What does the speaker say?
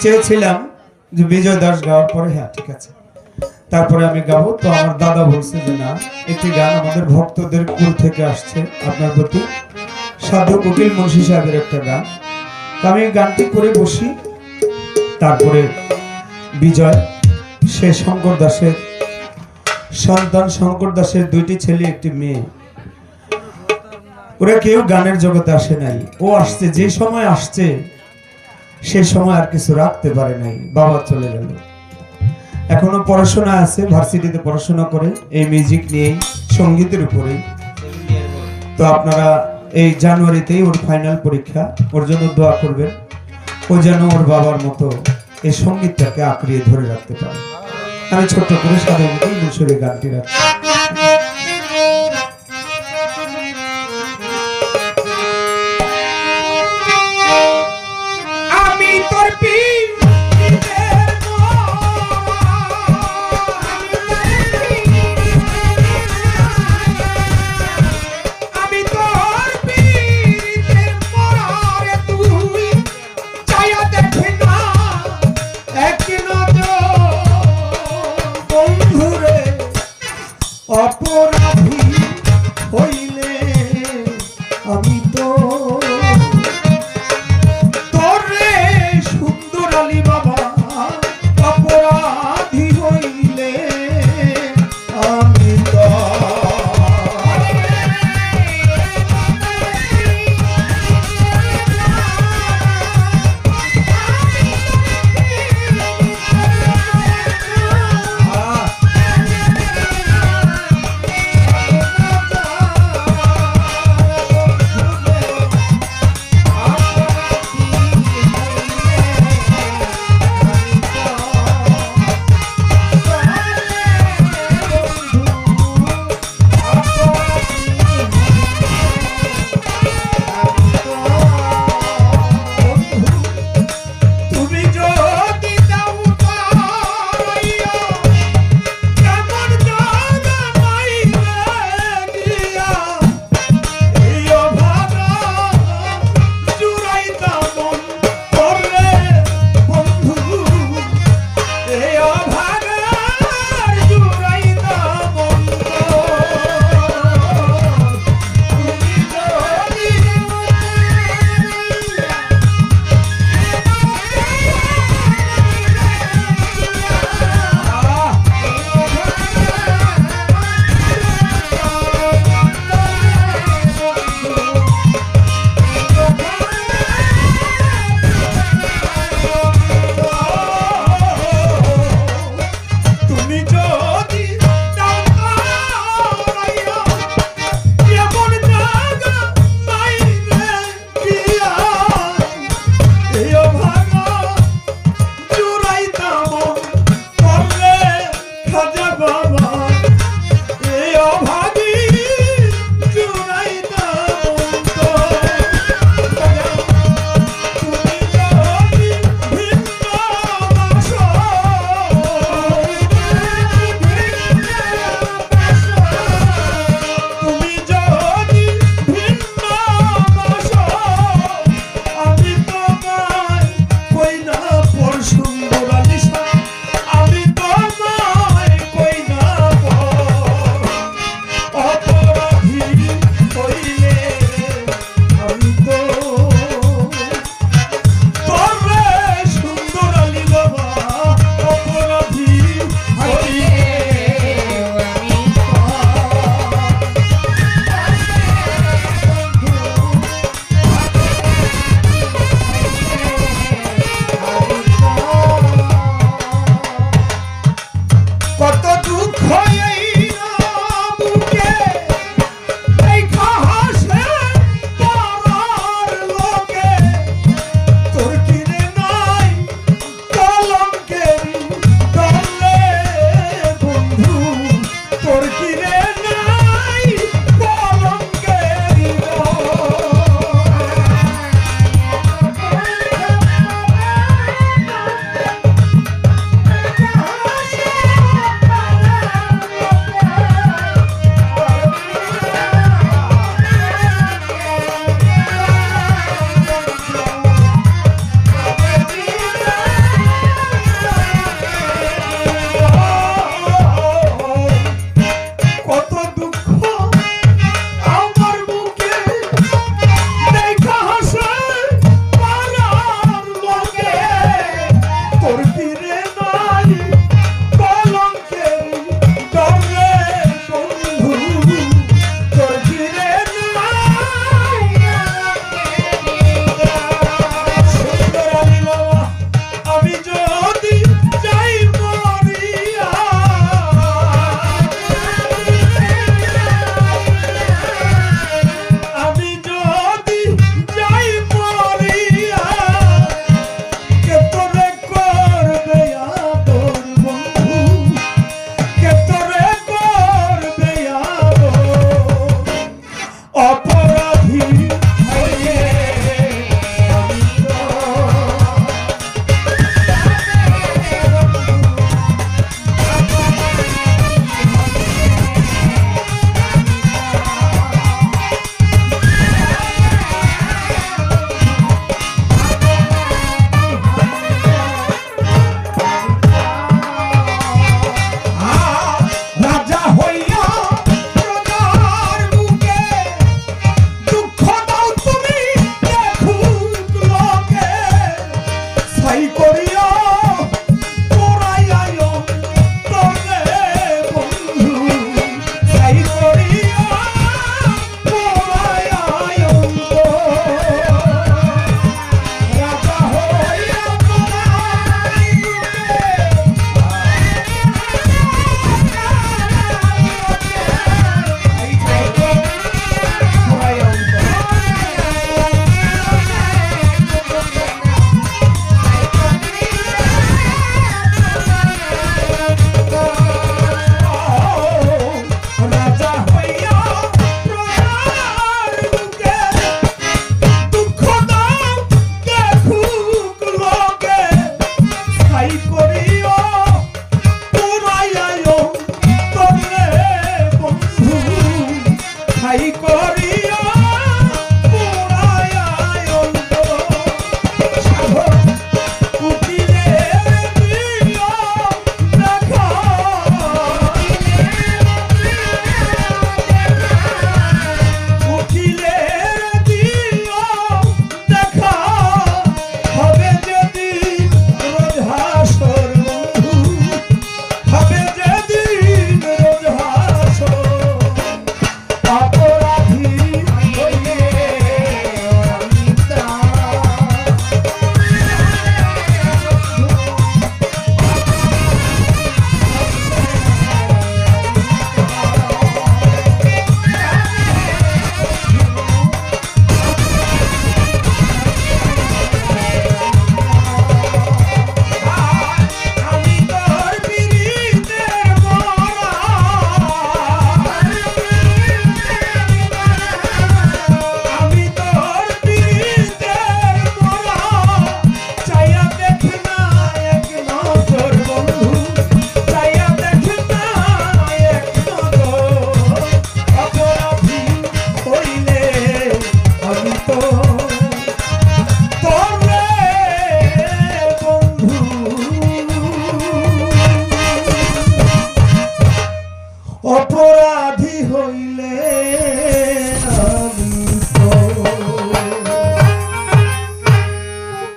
চেয়েছিলাম যে বিজয় দাস গাওয়ার পরে হ্যাঁ ঠিক আছে। তারপরে আমি গাবো। তো আমার দাদা বলছে যে, না, একটি গান আমাদের ভক্তদের কুল থেকে আসছে আপনার প্রতি। সাধু উকিল মুন্সি সাহেবের একটা গান। তো আমি গানটি করে বসি। তারপরে বিজয়, সে শঙ্কর দাসের, সন্তান শঙ্কর দাসের দুইটি ছেলে, একটি মেয়ে। ওরা কেউ গানের জগতে আসে নাই। ও আসছে, যে সময় আসছে সে সময় আর কিছু রাখতে পারে নাই, বাবা চলে গেল। এখনও পড়াশোনা আছে, ভার্সিটিতে পড়াশোনা করে, এই মিউজিক নিয়েই, সঙ্গীতের উপরেই। তো আপনারা এই জানুয়ারিতেই ওর ফাইনাল পরীক্ষা, ওর জন্য দোয়া করবেন। ও যেন ওর বাবার মতো এই সঙ্গীতটাকে আঁকড়িয়ে ধরে রাখতে পারে। আমি ছোট্ট করে সাধারণত গানটি রাখছি। হাইকোর্ট